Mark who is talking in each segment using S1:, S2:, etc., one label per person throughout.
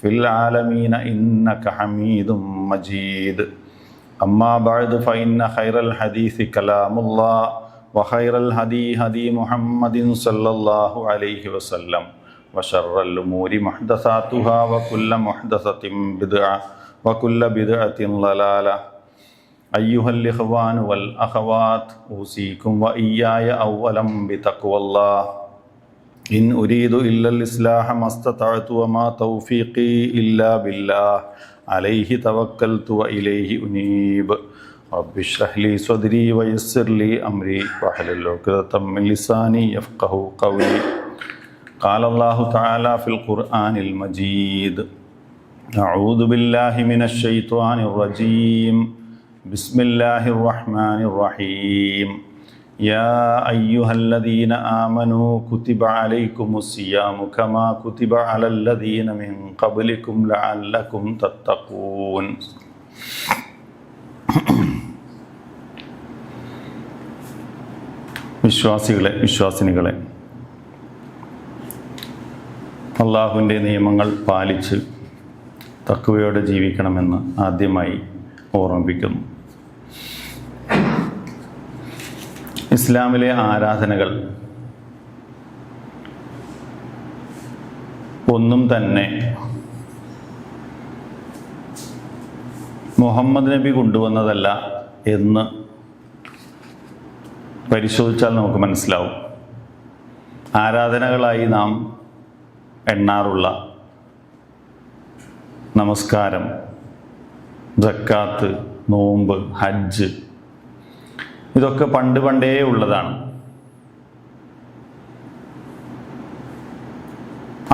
S1: في العالمين إنك حميد مجيد أما بعد فإن خير الحديث كلام الله وخير الهدي هدي محمد صلى الله عليه وسلم وشر الأمور محدثاتها وكل محدثة بدعة وكل بدعة ضلالة أيها الإخوان والأخوات أوصيكم وإياي أولا بتقوى الله إن أريد إلا الإصلاح ما استطعت وما توفيقي إلا بالله عليه توكلت وإليه أنيب رب اشرح لي صدري ويسر لي أمري واحلل عقدة من لساني يفقه قولي قال الله تعالى في القرآن المجيد أعوذ بالله من الشيطان الرجيم بسم الله الرحمن الرحيم يا أيها الذين آمنوا كتب عليكم الصيام كما كتب على الذين من قبلكم لعلكم تتقون വിശ്വാസികളെ വിശ്വാസിനികളെ അള്ളാഹുവിൻ്റെ നിയമങ്ങൾ പാലിച്ച് തക്കുവയോടെ ജീവിക്കണമെന്ന് ആദ്യമായി ഓർമ്മിപ്പിക്കുന്നു ഇസ്ലാമിലെ ആരാധനകൾ ഒന്നും തന്നെ മുഹമ്മദ് നബി കൊണ്ടുവന്നതല്ല എന്ന് പരിശോധിച്ചാൽ നമുക്ക് മനസ്സിലാവും. ആരാധനകളായി നാം എണ്ണാറുള്ള നമസ്കാരം ജക്കാത്ത് നോമ്പ് ഹജ്ജ് ഇതൊക്കെ പണ്ട് പണ്ടേ ഉള്ളതാണ്.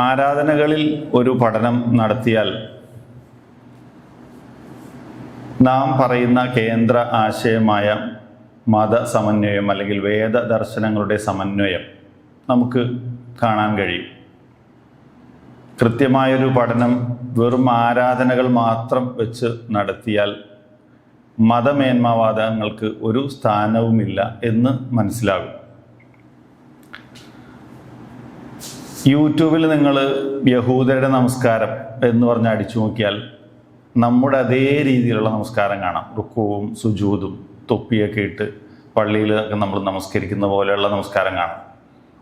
S1: ആരാധനകളിൽ ഒരു പഠനം നടത്തിയാൽ നാം പറയുന്ന കേന്ദ്ര ആശയമായ മത സമന്വയം അല്ലെങ്കിൽ വേദ ദർശനങ്ങളുടെ സമന്വയം നമുക്ക് കാണാൻ കഴിയും. കൃത്യമായൊരു പഠനം വെറും ആരാധനകൾ മാത്രം വെച്ച് നടത്തിയാൽ മതമേന്മവാദങ്ങൾക്ക് ഒരു സ്ഥാനവുമില്ല എന്ന് മനസ്സിലാകും. യൂട്യൂബിൽ നിങ്ങൾ യഹൂദരുടെ നമസ്കാരം എന്ന് പറഞ്ഞ് അടിച്ചു നോക്കിയാൽ നമ്മുടെ അതേ രീതിയിലുള്ള നമസ്കാരം കാണാം. റുക്കുവും സുജൂതും തൊപ്പിയൊക്കെ ഇട്ട് പള്ളിയിൽ നമ്മൾ നമസ്കരിക്കുന്ന പോലെയുള്ള നമസ്കാരം കാണാം.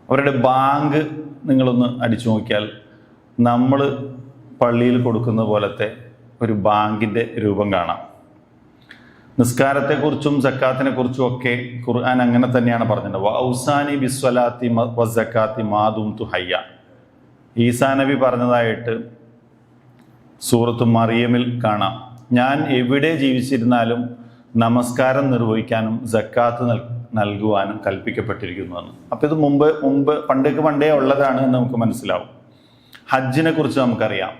S1: അവരുടെ ബാങ്ക് നിങ്ങളൊന്ന് അടിച്ചു നോക്കിയാൽ നമ്മൾ പള്ളിയിൽ കൊടുക്കുന്ന പോലത്തെ ഒരു ബാങ്കിന്റെ രൂപം കാണാം. നിസ്കാരത്തെക്കുറിച്ചും സക്കാത്തിനെ കുറിച്ചും ഒക്കെ ഖുർആൻ അങ്ങനെ തന്നെയാണ് പറഞ്ഞത് ഔസാനി ബിസ്വലാത്തി വസക്കാത്തി മാതും തുഹയ്യ. ഈസാ നബി പറഞ്ഞതായിട്ട് സൂറത്ത് മറിയമിൽ കാണാം. ഞാൻ എവിടെ ജീവിച്ചിരുന്നാലും നമസ്കാരം നിർവഹിക്കാനും സക്കാത്ത് നൽ നൽകുവാനും കൽപ്പിക്കപ്പെട്ടിരിക്കുന്നുവെന്ന് അപ്പം ഇത് മുമ്പ് മുമ്പ് പണ്ടേക്ക് പണ്ടേ ഉള്ളതാണ് എന്ന് നമുക്ക് മനസ്സിലാവും. ഹജ്ജിനെ കുറിച്ച് നമുക്കറിയാം.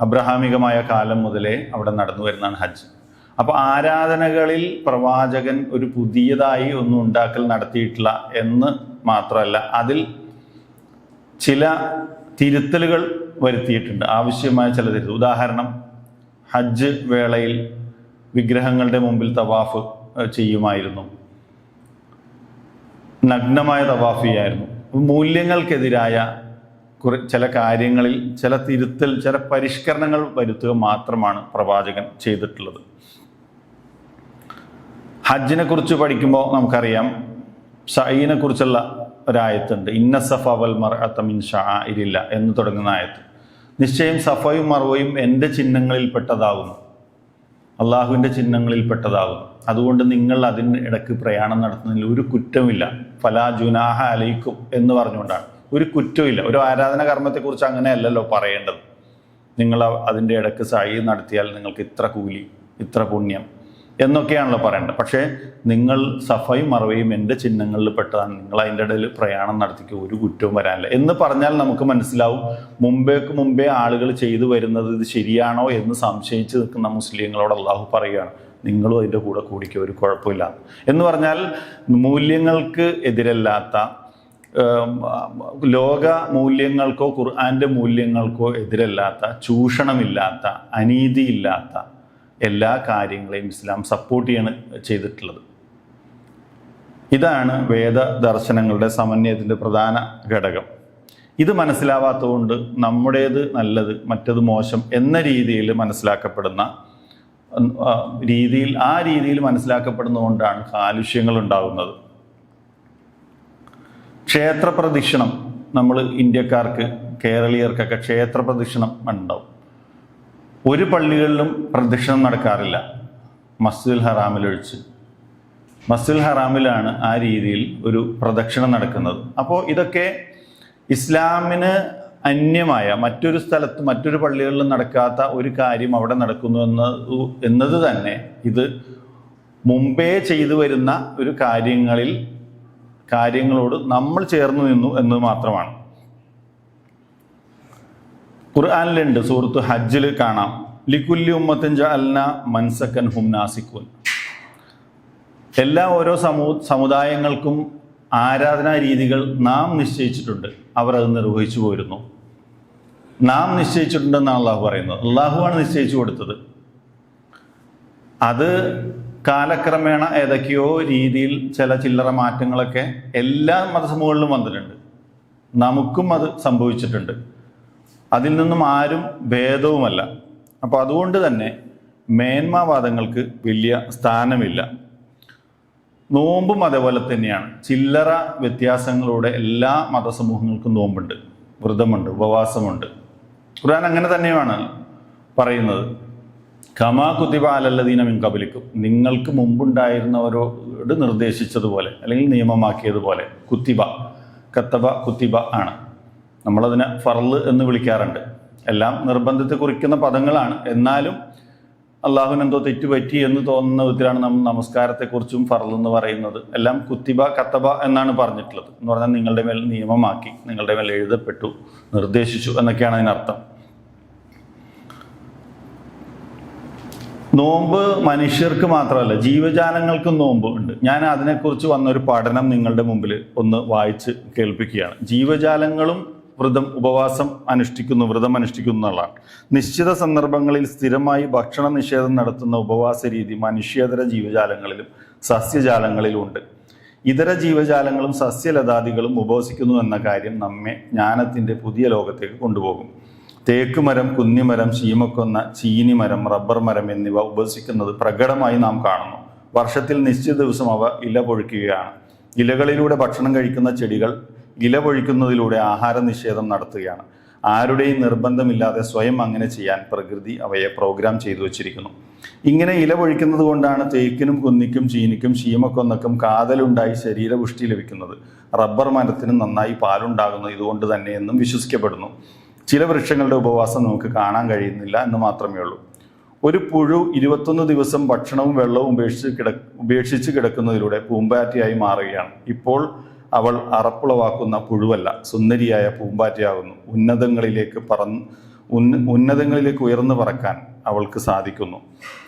S1: അബ്രഹാമികമായ കാലം മുതലേ അവിടെ നടന്നു വരുന്നതാണ് ഹജ്ജ്. അപ്പോൾ ആരാധനകളിൽ പ്രവാചകൻ ഒരു പുതിയതായി ഒന്നും ഉണ്ടാക്കൽ നടത്തിയിട്ടില്ല എന്ന് മാത്രമല്ല അതിൽ ചില തിരുത്തലുകൾ വരുത്തിയിട്ടുണ്ട് ആവശ്യമായ ചില തിരുത്തൽ ഉദാഹരണം ഹജ്ജ് വേളയിൽ വിഗ്രഹങ്ങളുടെ മുമ്പിൽ തവാഫ് ചെയ്യുമായിരുന്നു. നഗ്നമായ തവാഫ് ചെയ്യായിരുന്നു. മൂല്യങ്ങൾക്കെതിരായ കുറെ ചില കാര്യങ്ങളിൽ ചില തിരുത്തൽ ചില പരിഷ്കരണങ്ങൾ വരുത്തുക മാത്രമാണ് പ്രവാചകൻ ചെയ്തിട്ടുള്ളത്. ഹജ്ജിനെ കുറിച്ച് പഠിക്കുമ്പോൾ നമുക്കറിയാം സൈനെ കുറിച്ചുള്ള ഒരായത്തുണ്ട് ഇന്ന സഫ വൽ മർ അത്തമിൻ ഷാ ഇരില്ല എന്ന് തുടങ്ങുന്ന ആയത്ത്. നിശ്ചയം സഫയും മറവയും എന്റെ ചിഹ്നങ്ങളിൽ പെട്ടതാകുന്നു അള്ളാഹുവിന്റെ ചിഹ്നങ്ങളിൽപ്പെട്ടതാകുന്നു. അതുകൊണ്ട് നിങ്ങൾ അതിന് ഇടയ്ക്ക് പ്രയാണം നടത്തുന്നതിൽ ഒരു കുറ്റമില്ല ഫലാ ജുനാഹ അലയിക്കും എന്ന് പറഞ്ഞുകൊണ്ടാണ്. ഒരു കുറ്റമില്ല ഒരു ആരാധന കർമ്മത്തെക്കുറിച്ച് അങ്ങനെയല്ലല്ലോ പറയേണ്ടത്. നിങ്ങൾ അതിന്റെ ഇടയ്ക്ക് സായി നടത്തിയാൽ നിങ്ങൾക്ക് ഇത്ര കൂലി ഇത്ര പുണ്യം. എന്നൊക്കെയാണല്ലോ പറയേണ്ടത്. പക്ഷേ നിങ്ങൾ സഫയും മറവയും എന്റെ ചിഹ്നങ്ങളിൽ പെട്ടതാണ്. നിങ്ങൾ അതിന്റെ ഇടയിൽ പ്രയാണം നടത്തിക്കുക ഒരു കുറ്റവും വരാനില്ല. എന്ന് പറഞ്ഞാൽ നമുക്ക് മനസ്സിലാവും മുമ്പേക്ക് മുമ്പേ ആളുകൾ ചെയ്തു വരുന്നത് ഇത് ശരിയാണോ എന്ന് സംശയിച്ച് നിൽക്കുന്ന മുസ്ലിങ്ങളോട് അള്ളാഹു പറയുകയാണ് നിങ്ങളും അതിന്റെ കൂടെ കൂടിക്കുക ഒരു കുഴപ്പമില്ല. എന്ന് പറഞ്ഞാൽ മൂല്യങ്ങൾക്ക് എതിരല്ലാത്ത ലോക മൂല്യങ്ങൾക്കോ ഖുർആന്റെ മൂല്യങ്ങൾക്കോ എതിരല്ലാത്ത ചൂഷണമില്ലാത്ത അനീതിയില്ലാത്ത എല്ലാ കാര്യങ്ങളെയും ഇസ്ലാം സപ്പോർട്ട് ചെയ്യാണ് ചെയ്തിട്ടുള്ളത്. ഇതാണ് വേദ ദർശനങ്ങളുടെ സമന്വയത്തിന്റെ പ്രധാന ഘടകം. ഇത് മനസ്സിലാവാത്തതുകൊണ്ട് നമ്മുടേത് നല്ലത് മറ്റത് മോശം എന്ന രീതിയിൽ മനസ്സിലാക്കപ്പെടുന്ന രീതിയിൽ ആ രീതിയിൽ മനസ്സിലാക്കപ്പെടുന്നതുകൊണ്ടാണ് കാലുഷ്യങ്ങൾ ഉണ്ടാകുന്നത്. ക്ഷേത്ര പ്രദക്ഷിണം നമ്മൾ ഇന്ത്യക്കാർക്ക് കേരളീയർക്കൊക്കെ ക്ഷേത്ര പ്രദക്ഷിണം ഉണ്ടാവും. ഒരു പള്ളികളിലും പ്രദക്ഷിണം നടക്കാറില്ല. മസ്ജിദുൽ ഹറാമിലൊഴിച്ച് മസ്ജിദുൽ ഹറാമിലാണ് ആ രീതിയിൽ ഒരു പ്രദക്ഷിണം നടക്കുന്നത്. അപ്പോൾ ഇതൊക്കെ ഇസ്ലാമിന് അന്യമായ മറ്റൊരു സ്ഥലത്ത് മറ്റൊരു പള്ളികളിലും നടക്കാത്ത ഒരു കാര്യം അവിടെ നടക്കുന്നു എന്ന എന്നത് തന്നെ ഇത് മുമ്പേ ചെയ്തു വരുന്ന ഒരു കാര്യങ്ങളിൽ കാര്യങ്ങളോട് നമ്മൾ ചേർന്ന് നിന്നു എന്നത് മാത്രമാണ്. ഖുർആാനിലുണ്ട് സുഹൃത്ത് ഹജ്ജിൽ കാണാം. ലിക്കുല്ലി ഉമ്മത്തിൻ അൽന മൻസക്കൻ ഹും നാസിക്കുൻ എല്ലാ ഓരോ സമൂ സമുദായങ്ങൾക്കും ആരാധനാ രീതികൾ നാം നിശ്ചയിച്ചിട്ടുണ്ട്. അവർ അത് നിർവഹിച്ചു പോയിരുന്നു നാം നിശ്ചയിച്ചിട്ടുണ്ടെന്നാണ് അള്ളാഹു പറയുന്നത്. അള്ളാഹുവാണ് നിശ്ചയിച്ചു കൊടുത്തത്. അത് കാലക്രമേണ ഏതൊക്കെയോ രീതിയിൽ ചില ചില്ലറ മാറ്റങ്ങളൊക്കെ എല്ലാ മതസമൂഹങ്ങളിലും വന്നിട്ടുണ്ട്. നമുക്കും അത് സംഭവിച്ചിട്ടുണ്ട്. അതിൽ നിന്നും ആരും ഭേദവുമല്ല. അപ്പോൾ അതുകൊണ്ട് തന്നെ മേന്മാവാദങ്ങൾക്ക് വലിയ സ്ഥാനമില്ല. നോമ്പും അതേപോലെ തന്നെയാണ്. ചില്ലറ വ്യത്യാസങ്ങളോടെ എല്ലാ മതസമൂഹങ്ങൾക്കും നോമ്പുണ്ട്. വ്രതമുണ്ട് ഉപവാസമുണ്ട്. ഖുർആൻ അങ്ങനെ തന്നെയാണ് പറയുന്നത്. ഖമാ കുത്തിബ അലല്ലദീന മിൻ കബലിക്കും നിങ്ങൾക്ക് മുമ്പുണ്ടായിരുന്നവരോട് നിർദ്ദേശിച്ചതുപോലെ അല്ലെങ്കിൽ നിയമമാക്കിയതുപോലെ കുത്തിബ കത്തബ കുത്തിബ ആണ്. നമ്മളതിനെ ഫർൾ എന്ന് വിളിക്കാറുണ്ട്. എല്ലാം നിർബന്ധത്തെ കുറിക്കുന്ന പദങ്ങളാണ്. എന്നാലും അള്ളാഹുവിന് എന്തോ തെറ്റുപറ്റി എന്ന് തോന്നുന്ന വിധത്തിലാണ് നമ്മൾ നമസ്കാരത്തെക്കുറിച്ചും ഫറൽ എന്ന് പറയുന്നത്. എല്ലാം കുത്തിബ കത്തബ എന്നാണ് പറഞ്ഞിട്ടുള്ളത്. എന്ന് പറഞ്ഞാൽ നിങ്ങളുടെ മേൽ നിയമമാക്കി നിങ്ങളുടെ മേൽ എഴുതപ്പെട്ടു നിർദ്ദേശിച്ചു എന്നൊക്കെയാണ് അതിനർത്ഥം. നോമ്പ് മനുഷ്യർക്ക് മാത്രമല്ല ജീവജാലങ്ങൾക്കും നോമ്പ് ഉണ്ട്. ഞാൻ അതിനെക്കുറിച്ച് വന്നൊരു പഠനം നിങ്ങളുടെ മുമ്പിൽ ഒന്ന് വായിച്ച് കേൾപ്പിക്കുകയാണ്. ജീവജാലങ്ങളും വ്രതം ഉപവാസം അനുഷ്ഠിക്കുന്നു വ്രതം അനുഷ്ഠിക്കുന്നു എന്നുള്ളതാണ്. നിശ്ചിത സന്ദർഭങ്ങളിൽ സ്ഥിരമായി ഭക്ഷണ നിഷേധം നടത്തുന്ന ഉപവാസ രീതി മനുഷ്യേതര ജീവജാലങ്ങളിലും സസ്യജാലങ്ങളിലും ഉണ്ട്. ഇതര ജീവജാലങ്ങളും സസ്യലതാദികളും ഉപവസിക്കുന്നു എന്ന കാര്യം നമ്മെ ജ്ഞാനത്തിന്റെ പുതിയ ലോകത്തേക്ക് കൊണ്ടുപോകും. തേക്കുമരം കുന്നിമരം ശീമക്കൊന്ന ചീനിമരം റബ്ബർ മരം എന്നിവ ഉപസിക്കുന്നത് പ്രകടമായി നാം കാണുന്നു. വർഷത്തിൽ നിശ്ചിത ദിവസം അവ ഇല പൊഴിക്കുകയാണ്. ഇലകളിലൂടെ ഭക്ഷണം കഴിക്കുന്ന ചെടികൾ ഇല പൊഴിക്കുന്നതിലൂടെ ആഹാര നിഷേധം നടത്തുകയാണ്. ആരുടെയും നിർബന്ധമില്ലാതെ സ്വയം അങ്ങനെ ചെയ്യാൻ പ്രകൃതി അവയെ പ്രോഗ്രാം ചെയ്തു വച്ചിരിക്കുന്നു. ഇങ്ങനെ ഇല പൊഴിക്കുന്നത് കൊണ്ടാണ് തേക്കിനും കുന്നിക്കും ചീനിക്കും ശീമക്കൊന്നക്കും കാതലുണ്ടായി ശരീരപുഷ്ടി ലഭിക്കുന്നത്. റബ്ബർ മരത്തിനും നന്നായി പാലുണ്ടാകുന്നു ഇതുകൊണ്ട് തന്നെയെന്നും വിശ്വസിക്കപ്പെടുന്നു. ചില വൃക്ഷങ്ങളുടെ ഉപവാസം നമുക്ക് കാണാൻ കഴിയുന്നില്ല എന്ന് മാത്രമേ ഉള്ളൂ. ഒരു പുഴു ഇരുപത്തൊന്ന് ദിവസം ഭക്ഷണവും വെള്ളവും ഉപേക്ഷിച്ച് കിട ഉപേക്ഷിച്ച് കിടക്കുന്നതിലൂടെ പൂമ്പാറ്റയായി മാറുകയാണ്. ഇപ്പോൾ അവൾ അറപ്പുളവാക്കുന്ന പുഴുവല്ല സുന്ദരിയായ പൂമ്പാറ്റയാകുന്നു. ഉന്നതങ്ങളിലേക്ക് പറന്ന് ഉന്ന ഉന്നതങ്ങളിലേക്ക് ഉയർന്നു പറക്കാൻ അവൾക്ക് സാധിക്കുന്നു.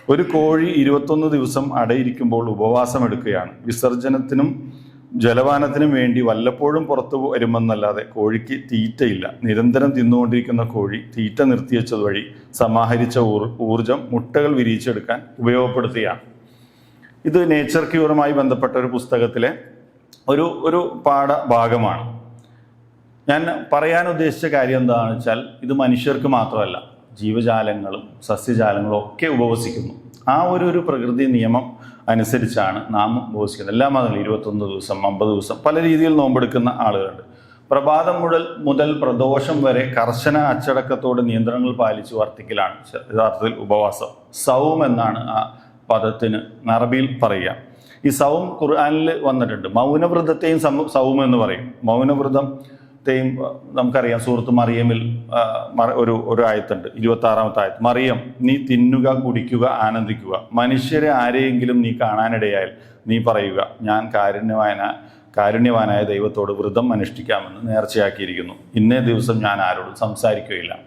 S1: ഒരു കോഴി ഇരുപത്തൊന്ന് ദിവസം അടയിരിക്കുമ്പോൾ ഉപവാസം എടുക്കുകയാണ് വിസർജനത്തിനും ജലപാനത്തിനും വേണ്ടി വല്ലപ്പോഴും പുറത്തു വരുമെന്നല്ലാതെ കോഴിക്ക് തീറ്റയില്ല. നിരന്തരം തിന്നുകൊണ്ടിരിക്കുന്ന കോഴി തീറ്റ നിർത്തിവെച്ചത് വഴി സമാഹരിച്ച ഊർ ഊർജം മുട്ടകൾ വിരിയിച്ചെടുക്കാൻ ഉപയോഗപ്പെടുത്തുകയാണ്. ഇത് നേച്ചർ ക്യൂറുമായി ബന്ധപ്പെട്ട ഒരു പുസ്തകത്തിലെ ഒരു ഒരു പാഠഭാഗമാണ്. ഞാൻ പറയാൻ ഉദ്ദേശിച്ച കാര്യം എന്താണെന്ന് വെച്ചാൽ ഇത് മനുഷ്യർക്ക് മാത്രമല്ല ജീവജാലങ്ങളും സസ്യജാലങ്ങളും ഒക്കെ ഉപവസിക്കുന്നു. ആ ഒരു ഒരു പ്രകൃതി നിയമം അനുസരിച്ചാണ് നാം ഉപവസിക്കുന്നത്. എല്ലാ മതങ്ങളും ഇരുപത്തൊന്ന് ദിവസം അമ്പത് ദിവസം പല രീതിയിൽ നോമ്പെടുക്കുന്ന ആളുകളുണ്ട്. പ്രഭാതം മുതൽ മുതൽ പ്രദോഷം വരെ കർശന അച്ചടക്കത്തോടെ നിയന്ത്രണങ്ങൾ പാലിച്ച് വർത്തിക്കലാണ് യഥാർത്ഥത്തിൽ ഉപവാസം. സൗം എന്നാണ് ആ പദത്തിന് അറബിയിൽ പറയുക. ഈ സൗം ഖുർആാനിൽ വന്നിട്ടുണ്ട്. മൗനവ്രതത്തെയും സം- എന്ന് പറയും. മൗനവ്രതത്തെയും നമുക്കറിയാം സുഹൃത്ത് മറിയമിൽ ഒരു ഒരു ആയത്തുണ്ട്. ഇരുപത്തി ആറാമത്തെ ആയത്ത്. മറിയം നീ തിന്നുക കുടിക്കുക ആനന്ദിക്കുക. മനുഷ്യരെ ആരെയെങ്കിലും നീ കാണാനിടയായാൽ നീ പറയുക ഞാൻ കാരുണ്യവാന കാരുണ്യവാനായ ദൈവത്തോട് വ്രതം അനുഷ്ഠിക്കാമെന്ന് നേർച്ചയാക്കിയിരിക്കുന്നു. ഇന്നേ ദിവസം ഞാൻ ആരോടും സംസാരിക്കുകയില്ല.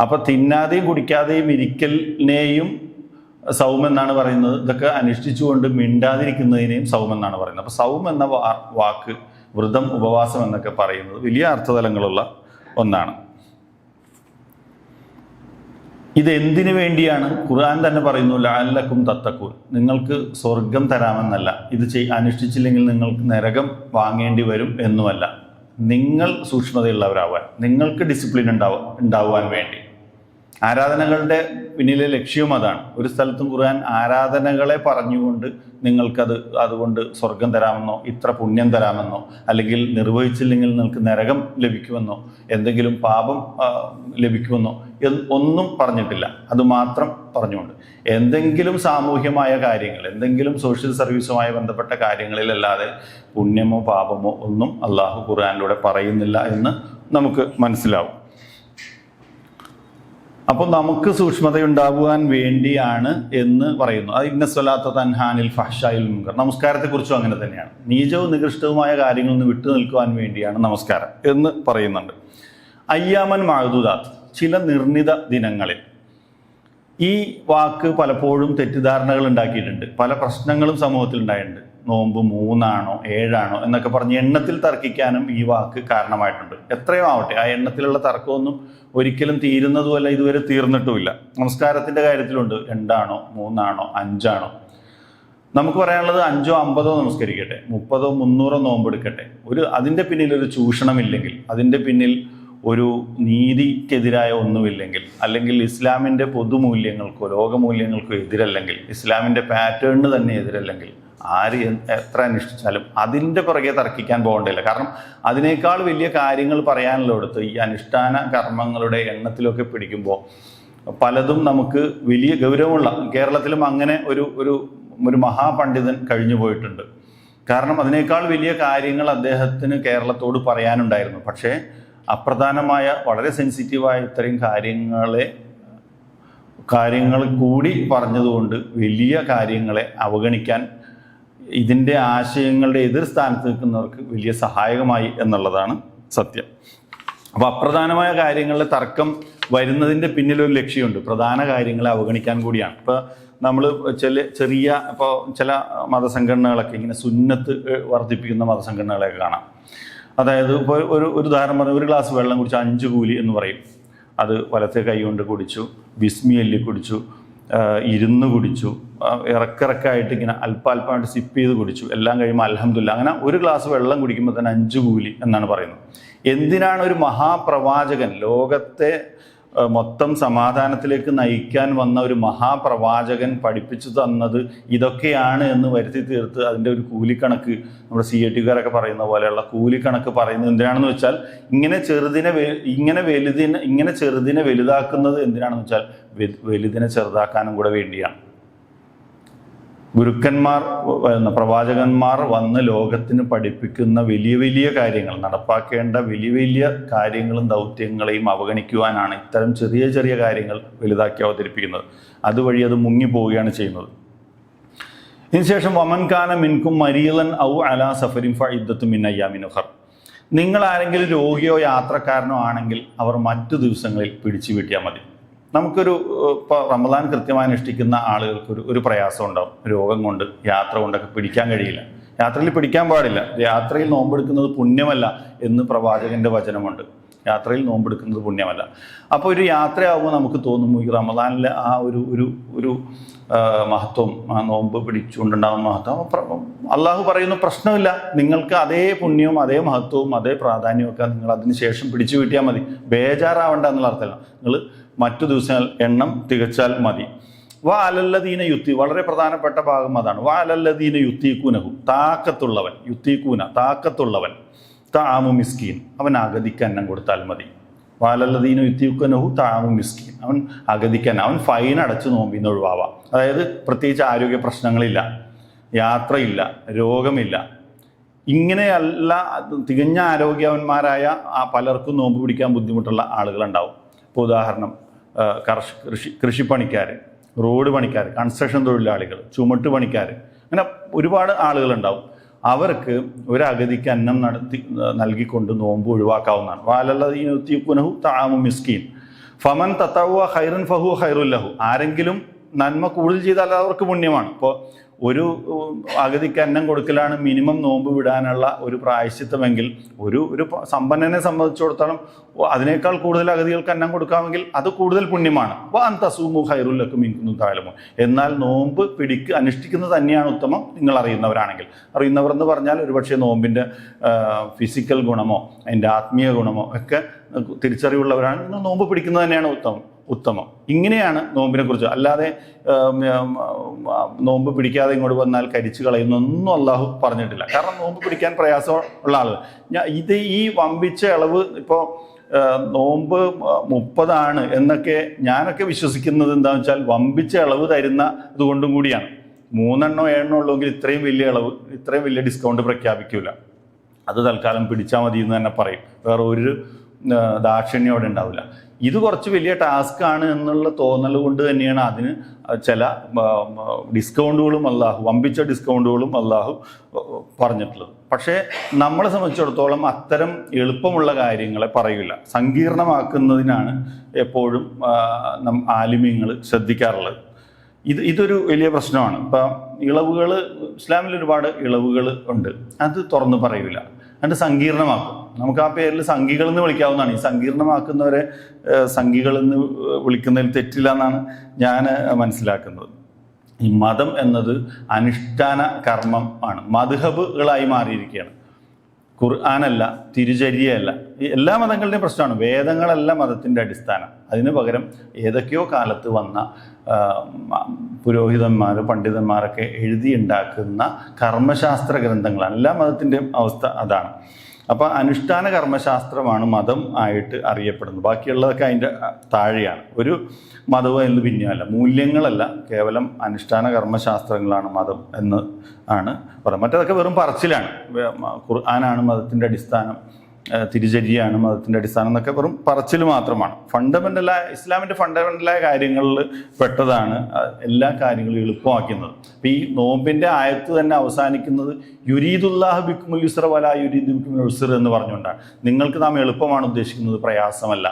S1: അപ്പൊ തിന്നാതെയും കുടിക്കാതെയും ഇരിക്കലിനെയും സൗം എന്നാണ് പറയുന്നത്. ഇതൊക്കെ അനുഷ്ഠിച്ചുകൊണ്ട് മിണ്ടാതിരിക്കുന്നതിനെയും സൗം എന്നാണ് പറയുന്നത്. അപ്പൊ സൗം എന്ന വാക്ക് വ്രതം ഉപവാസം എന്നൊക്കെ പറയുന്നത് വലിയ അർത്ഥതലങ്ങളുള്ള ഒന്നാണ്. ഇത് എന്തിനു വേണ്ടിയാണ്? ഖുർആൻ തന്നെ പറയുന്നു ലാലക്കും തത്തക്കൂൻ നിങ്ങൾക്ക് സ്വർഗം തരാമെന്നല്ല. ഇത് ചെയ് അനുഷ്ഠിച്ചില്ലെങ്കിൽ നിങ്ങൾക്ക് നരകം വാങ്ങേണ്ടി വരും എന്നുമല്ല. നിങ്ങൾ സൂക്ഷ്മതയുള്ളവരാവാൻ നിങ്ങൾക്ക് ഡിസിപ്ലിൻ ഉണ്ടാവാൻ ഉണ്ടാവാൻ വേണ്ടി. ആരാധനകളുടെ പിന്നിലെ ലക്ഷ്യവും അതാണ്. ഒരു സ്ഥലത്തും ഖുർആൻ ആരാധനകളെ പറഞ്ഞുകൊണ്ട് നിങ്ങൾക്കത് അതുകൊണ്ട് സ്വർഗം തരാമെന്നോ ഇത്ര പുണ്യം തരാമെന്നോ അല്ലെങ്കിൽ നിർവഹിച്ചില്ലെങ്കിൽ നിങ്ങൾക്ക് നരകം ലഭിക്കുമെന്നോ എന്തെങ്കിലും പാപം ലഭിക്കുമെന്നോ ഒന്നും പറഞ്ഞിട്ടില്ല. അത് മാത്രം പറഞ്ഞുകൊണ്ട്. എന്തെങ്കിലും സാമൂഹ്യമായ കാര്യങ്ങൾ എന്തെങ്കിലും സോഷ്യൽ സർവീസുമായി ബന്ധപ്പെട്ട കാര്യങ്ങളിലല്ലാതെ പുണ്യമോ പാപമോ ഒന്നും അള്ളാഹു ഖുർആാനിലൂടെ പറയുന്നില്ല എന്ന് നമുക്ക് മനസ്സിലാവും. അപ്പോൾ നമുക്ക് സൂക്ഷ്മതയുണ്ടാകുവാൻ വേണ്ടിയാണ് എന്ന് പറയുന്നു. അത് ഇന്ന സ്വലാത്ത തൻഹാനിൽ ഫഹ്ഷായിൽ മുങ്കർ നമസ്കാരത്തെക്കുറിച്ചും അങ്ങനെ തന്നെയാണ്. നീചവും നികൃഷ്ടവുമായ കാര്യങ്ങളിൽ നിന്ന് വിട്ടു നിൽക്കുവാൻ വേണ്ടിയാണ് നമസ്കാരം എന്ന് പറയുന്നുണ്ട്. അയ്യാമൻ മാഴുദാത്ത് ചില നിർണിത ദിനങ്ങളിൽ ഈ വാക്ക് പലപ്പോഴും തെറ്റിദ്ധാരണകൾ ഉണ്ടാക്കിയിട്ടുണ്ട്. പല പ്രശ്നങ്ങളും സമൂഹത്തിൽ ഉണ്ടായിട്ടുണ്ട്. നോമ്പ് മൂന്നാണോ ഏഴാണോ എന്നൊക്കെ പറഞ്ഞ് എണ്ണത്തിൽ തർക്കിക്കാനും ഈ വാക്ക് കാരണമായിട്ടുണ്ട്. എത്രയോ ആവട്ടെ ആ എണ്ണത്തിലുള്ള തർക്കമൊന്നും ഒരിക്കലും തീരുന്നതുമല്ല ഇതുവരെ തീർന്നിട്ടുമില്ല. നമസ്കാരത്തിന്റെ കാര്യത്തിലുണ്ട് രണ്ടാണോ മൂന്നാണോ അഞ്ചാണോ? നമുക്ക് പറയാനുള്ളത് അഞ്ചോ അമ്പതോ നമസ്കരിക്കട്ടെ മുപ്പതോ മുന്നൂറോ നോമ്പെടുക്കട്ടെ. ഒരു അതിന്റെ പിന്നിൽ ഒരു ചൂഷണമില്ലെങ്കിൽ അതിന്റെ പിന്നിൽ ഒരു നീതിക്കെതിരായ ഒന്നുമില്ലെങ്കിൽ അല്ലെങ്കിൽ ഇസ്ലാമിന്റെ പൊതുമൂല്യങ്ങൾക്കോ ലോകമൂല്യങ്ങൾക്കോ എതിരല്ലെങ്കിൽ ഇസ്ലാമിന്റെ പാറ്റേണിന് തന്നെ എതിരല്ലെങ്കിൽ ആര് എത്ര അന്വേഷിച്ചാലും അതിന്റെ പുറകെ തർക്കിക്കാൻ പോകേണ്ടില്ല കാരണം അതിനേക്കാൾ വലിയ കാര്യങ്ങൾ പറയാനുള്ള അടുത്ത് ഈ അനുഷ്ഠാന കർമ്മങ്ങളുടെ എണ്ണത്തിലൊക്കെ പിടിക്കുമ്പോൾ പലതും നമുക്ക് വലിയ ഗൗരവമുള്ള കേരളത്തിലും അങ്ങനെ ഒരു ഒരു ഒരു മഹാപണ്ഡിതൻ കഴിഞ്ഞു പോയിട്ടുണ്ട്. കാരണം അതിനേക്കാൾ വലിയ കാര്യങ്ങൾ അദ്ദേഹത്തിന് കേരളത്തോട് പറയാനുണ്ടായിരുന്നു. പക്ഷേ അപ്രധാനമായ വളരെ സെൻസിറ്റീവായ ഇത്രയും കാര്യങ്ങളെ കാര്യങ്ങൾ കൂടി പറഞ്ഞതുകൊണ്ട് വലിയ കാര്യങ്ങളെ അവഗണിക്കാൻ ഇതിന്റെ ആശയങ്ങളുടെ എതിർ സ്ഥാനത്ത് നിൽക്കുന്നവർക്ക് വലിയ സഹായകമായി എന്നുള്ളതാണ് സത്യം. അപ്പോൾ അപ്രധാനമായ കാര്യങ്ങളിൽ തർക്കം വരുന്നതിന്റെ പിന്നിലൊരു ലക്ഷ്യമുണ്ട്. പ്രധാന കാര്യങ്ങളെ അവഗണിക്കാൻ കൂടിയാണ്. ഇപ്പോൾ നമ്മൾ ചില ചെറിയ ഇപ്പോൾ ചില മതസംഘടനകളൊക്കെ ഇങ്ങനെ സുന്നത്ത് വർദ്ധിപ്പിക്കുന്ന മതസംഘടനകളെയൊക്കെ കാണാം. അതായത് ഇപ്പോൾ ഒരു ഒരു ഉദാഹരണം പറഞ്ഞാൽ ഒരു ഗ്ലാസ് വെള്ളം കുടിച്ച് അഞ്ച് കൂലി എന്ന് പറയും. അത് വലത്തെ കൈ കൊണ്ട് കുടിച്ചു ബിസ്മി അല്ലി കുടിച്ചു ഇരുന്ന് കുടിച്ചു. ഇറക്കിറക്കായിട്ട് ഇങ്ങനെ അല്പാൽപ്പമായിട്ട് സിപ്പ് ചെയ്ത് കുടിച്ചു. എല്ലാം കഴിയുമ്പോൾ അലഹമില്ല അങ്ങനെ ഒരു ഗ്ലാസ് വെള്ളം കുടിക്കുമ്പോൾ തന്നെ അഞ്ച് കൂലി എന്നാണ് പറയുന്നത്. എന്തിനാണ് ഒരു മഹാപ്രവാചകൻ ലോകത്തെ മൊത്തം സമാധാനത്തിലേക്ക് നയിക്കാൻ വന്ന ഒരു മഹാപ്രവാചകൻ പഠിപ്പിച്ചു തന്നത് ഇതൊക്കെയാണ് എന്ന് വരുത്തി തീർത്ത് അതിന്റെ ഒരു കൂലിക്കണക്ക് നമ്മുടെ സി എ ടിക്കാരൊക്കെ പറയുന്ന പോലെയുള്ള കൂലിക്കണക്ക് പറയുന്നത് എന്തിനാണെന്ന് വെച്ചാൽ ഇങ്ങനെ ചെറുതിനെ ഇങ്ങനെ വലുതിനെ ഇങ്ങനെ ചെറുതിനെ വലുതാക്കുന്നത് എന്തിനാണെന്ന് വെച്ചാൽ വലുതിനെ ചെറുതാക്കാനും കൂടെ വേണ്ടിയാണ്. ഗുരുക്കന്മാർ പ്രവാചകന്മാർ വന്ന് ലോകത്തിന് പഠിപ്പിക്കുന്ന വലിയ വലിയ കാര്യങ്ങൾ നടപ്പാക്കേണ്ട വലിയ വലിയ കാര്യങ്ങളും ദൗത്യങ്ങളെയും അവഗണിക്കുവാനാണ് ഇത്തരം ചെറിയ ചെറിയ കാര്യങ്ങൾ വലുതാക്കി അവതരിപ്പിക്കുന്നത്. അതുവഴി അത് മുങ്ങിപ്പോവുകയാണ് ചെയ്യുന്നത്. ഇതിനുശേഷം വമൻകാന മിൻകും മരീലൻ ഔ അലാ സഫരിൻ ഫഇദ്ദത്തു മിൻ അയ്യാമിൻ ഉഖർ. നിങ്ങൾ ആരെങ്കിലും രോഗിയോ യാത്രക്കാരനോ ആണെങ്കിൽ അവർ മറ്റു ദിവസങ്ങളിൽ പിടിച്ചു വീട്ടിയാൽ മതി. നമുക്കൊരു ഇപ്പോൾ റമദാൻ കൃത്യമായി അനുഷ്ഠിക്കുന്ന ആളുകൾക്ക് ഒരു പ്രയാസം ഉണ്ടാവും. രോഗം കൊണ്ട് യാത്ര കൊണ്ടൊക്കെ പിടിക്കാൻ കഴിയില്ല. യാത്രയിൽ പിടിക്കാൻ പാടില്ല. യാത്രയിൽ നോമ്പെടുക്കുന്നത് പുണ്യമല്ല എന്ന് പ്രവാചകന്റെ വചനമുണ്ട്. യാത്രയിൽ നോമ്പെടുക്കുന്നത് പുണ്യമല്ല. അപ്പോൾ ഒരു യാത്രയാകുമ്പോൾ നമുക്ക് തോന്നും ഈ റമദാനിലെ ആ ഒരു ഒരു ഒരു മഹത്വം ആ നോമ്പ് പിടിച്ചുകൊണ്ടുണ്ടാകുന്ന മഹത്വം അള്ളാഹു പറയുന്നു പ്രശ്നമില്ല. നിങ്ങൾക്ക് അതേ പുണ്യവും അതേ മഹത്വവും അതേ പ്രാധാന്യവും ഒക്കെ നിങ്ങൾ അതിന് ശേഷം പിടിച്ചു കിട്ടിയാൽ മതി. ബേജാറാവണ്ട എന്നുള്ള അർത്ഥമല്ല. നിങ്ങൾ മറ്റു ദിവസങ്ങൾ എണ്ണം തികച്ചാൽ മതി. വാ അലല്ലദീന യുത്തി വളരെ പ്രധാനപ്പെട്ട ഭാഗം അതാണ്. വാ അലല്ലദീന യുത്തീക്കൂനഹു താക്കത്തുള്ളവൻ യുത്തീക്കൂന താക്കത്തുള്ളവൻ താമു മിസ്കീൻ അവൻ അഗതിക്ക് അന്നം കൊടുത്താൽ മതി. വാലല്ലദീന യുത്തിയുക്കനഹു താമു മിസ്കീൻ അവൻ അഗതിക്ക് അവൻ ഫൈൻ അടച്ച് നോമ്പിന്ന് ഒഴിവാവാം അതായത് പ്രത്യേകിച്ച് ആരോഗ്യ പ്രശ്നങ്ങളില്ല യാത്രയില്ല രോഗമില്ല. ഇങ്ങനെയല്ല തികഞ്ഞ ആരോഗ്യവന്മാരായ ആ പലർക്കും നോമ്പ് പിടിക്കാൻ ബുദ്ധിമുട്ടുള്ള ആളുകളുണ്ടാവും. ഇപ്പോൾ ഉദാഹരണം കർഷ കൃഷി കൃഷിപ്പണിക്കാർ റോഡ് പണിക്കാർ കൺസ്ട്രക്ഷൻ തൊഴിലാളികൾ ചുമട്ട് പണിക്കാർ അങ്ങനെ ഒരുപാട് ആളുകളുണ്ടാവും. അവർക്ക് ഒരു അന്നം നടത്തി നൽകിക്കൊണ്ട് നോമ്പ് ഒഴിവാക്കാവുന്നതാണ്. വാലല്ലതീനുഹു താമു മിസ്കീൻ. ഫമൻ തത്തവ ഹൈറൻ ഫഹു ഹൈറുല്ലഹു ആരെങ്കിലും നന്മ കൂടുതൽ ചെയ്താൽ അവർക്ക് പുണ്യമാണ്. ഇപ്പോൾ ഒരു അഗതിക്ക് അന്നം കൊടുക്കലാണ് മിനിമം നോമ്പ് വിടാനുള്ള ഒരു പ്രായശ്ചിത്തമെങ്കിൽ ഒരു ഒരു സമ്പന്നനെ സംബന്ധിച്ചിടത്തോളം അതിനേക്കാൾ കൂടുതൽ അഗതികൾക്ക് അന്നം കൊടുക്കാമെങ്കിൽ അത് കൂടുതൽ പുണ്യമാണ്. വാൻ തസൂമു ഹൈറുല്ലക്ക് മിക്കുന്നു താലമോ എന്നാൽ നോമ്പ് പിടിക്ക് അനുഷ്ഠിക്കുന്നത് തന്നെയാണ് ഉത്തമം നിങ്ങൾ അറിയുന്നവരാണെങ്കിൽ. അറിയുന്നവർ എന്ന് പറഞ്ഞാൽ ഒരുപക്ഷെ നോമ്പിന്റെ ഫിസിക്കൽ ഗുണമോ അതിന്റെ ആത്മീയ ഗുണമോ ഒക്കെ തിരിച്ചറിവുള്ളവരാണ് നിങ്ങൾ നോമ്പ് പിടിക്കുന്നത് തന്നെയാണ് ഉത്തമം. ഉത്തമം. ഇങ്ങനെയാണ് നോമ്പിനെ കുറിച്ച്. അല്ലാതെ നോമ്പ് പിടിക്കാതെ ഇങ്ങോട്ട് വന്നാൽ കരിച്ചു കളയുന്നൊന്നും അള്ളാഹു പറഞ്ഞിട്ടില്ല. കാരണം നോമ്പ് പിടിക്കാൻ പ്രയാസം ഉള്ള ആളുകൾ ഞാൻ ഇത് ഈ വമ്പിച്ച ഇളവ് ഇപ്പോൾ നോമ്പ് മുപ്പതാണ് എന്നൊക്കെ ഞാനൊക്കെ വിശ്വസിക്കുന്നത് എന്താണെന്ന് വെച്ചാൽ വമ്പിച്ച ഇളവ് തരുന്ന ഇതുകൊണ്ടും കൂടിയാണ്. മൂന്നെണ്ണോ ഏഴെണ്ണോ ഉള്ളെങ്കിൽ ഇത്രയും വലിയ ഇളവ് ഇത്രയും വലിയ ഡിസ്കൗണ്ട് പ്രഖ്യാപിക്കൂല. അത് തൽക്കാലം പിടിച്ചാൽ മതി എന്ന് തന്നെ പറയും. വേറെ ഒരു അവിടെ ഉണ്ടാവില്ല. ഇത് കുറച്ച് വലിയ ടാസ്ക് ആണ് എന്നുള്ള തോന്നൽ കൊണ്ട് തന്നെയാണ് അതിന് ചില ഡിസ്കൗണ്ടുകളും അല്ലാഹു വമ്പിച്ച ഡിസ്കൗണ്ടുകളും അല്ലാഹു പറഞ്ഞിട്ടുള്ളത്. പക്ഷേ നമ്മളെ സംബന്ധിച്ചിടത്തോളം അത്തരം എളുപ്പമുള്ള കാര്യങ്ങളെ പറയില്ല സങ്കീർണമാക്കുന്നതിനാണ് എപ്പോഴും ആലിമ്യങ്ങൾ ശ്രദ്ധിക്കാറുള്ളത്. ഇത് ഇതൊരു വലിയ പ്രശ്നമാണ്. ഇപ്പം ഇളവുകൾ ഇസ്ലാമിൽ ഒരുപാട് ഇളവുകൾ ഉണ്ട്. അത് തുറന്നു പറയില്ല അത് സങ്കീർണമാക്കും. നമുക്ക് ആ പേരിൽ സംഘികൾ എന്ന് വിളിക്കാവുന്നതാണ്. ഈ സങ്കീർണമാക്കുന്നവരെ സംഘികൾ എന്ന് വിളിക്കുന്നതിൽ തെറ്റില്ല എന്നാണ് ഞാൻ മനസ്സിലാക്കുന്നത്. ഈ മതം എന്നത് അനുഷ്ഠാന കർമ്മം ആണ്. മധുഹബുകളായി മാറിയിരിക്കുകയാണ്. ഖുർആാനല്ല തിരുചര്യയല്ല എല്ലാ മതങ്ങളുടെയും പ്രശ്നമാണ്. വേദങ്ങളല്ല മതത്തിന്റെ അടിസ്ഥാനം. അതിന് പകരം ഏതൊക്കെയോ കാലത്ത് വന്ന പുരോഹിതന്മാർ പണ്ഡിതന്മാരൊക്കെ എഴുതിയുണ്ടാക്കുന്ന കർമ്മശാസ്ത്ര ഗ്രന്ഥങ്ങളാണ്. എല്ലാ മതത്തിന്റെയും അവസ്ഥ അതാണ്. അപ്പോൾ അനുഷ്ഠാന കർമ്മശാസ്ത്രമാണ് മതം ആയിട്ട് അറിയപ്പെടുന്നത്. ബാക്കിയുള്ളതൊക്കെ അതിന്റെ താഴെയാണ്. ഒരു മതവും എന്ന് പിന്നെയല്ല മൂല്യങ്ങളല്ല. കേവലം അനുഷ്ഠാന കർമ്മശാസ്ത്രങ്ങളാണ് മതം എന്ന് ആണ് പറയുന്നത്. മറ്റതൊക്കെ വെറും പറച്ചിലാണ്. ഖുർആാനാണ് മതത്തിന്റെ അടിസ്ഥാനം. മതത്തിന്റെ മതത്തിന്റെ അടിസ്ഥാനം എന്നൊക്കെ വെറും പറച്ചിൽ മാത്രമാണ്. ഫണ്ടമെന്റലായ ഇസ്ലാമിന്റെ ഫണ്ടമെന്റലായ കാര്യങ്ങളിൽ പെട്ടതാണ് എല്ലാ കാര്യങ്ങളും എളുപ്പമാക്കുന്നത്. അപ്പോൾ ഈ നോമ്പിന്റെ ആയത്ത് തന്നെ അവസാനിക്കുന്നത് യുരീദുല്ലാഹ് ബിക്കുമുൽ യുസ്ര വല യുരീദ് ബിക്കുമുൽ ഉസ്ര എന്ന് പറഞ്ഞുകൊണ്ടാണ്. നിങ്ങൾക്ക് നാം എളുപ്പമാണ് ഉദ്ദേശിക്കുന്നത് പ്രയാസമല്ല.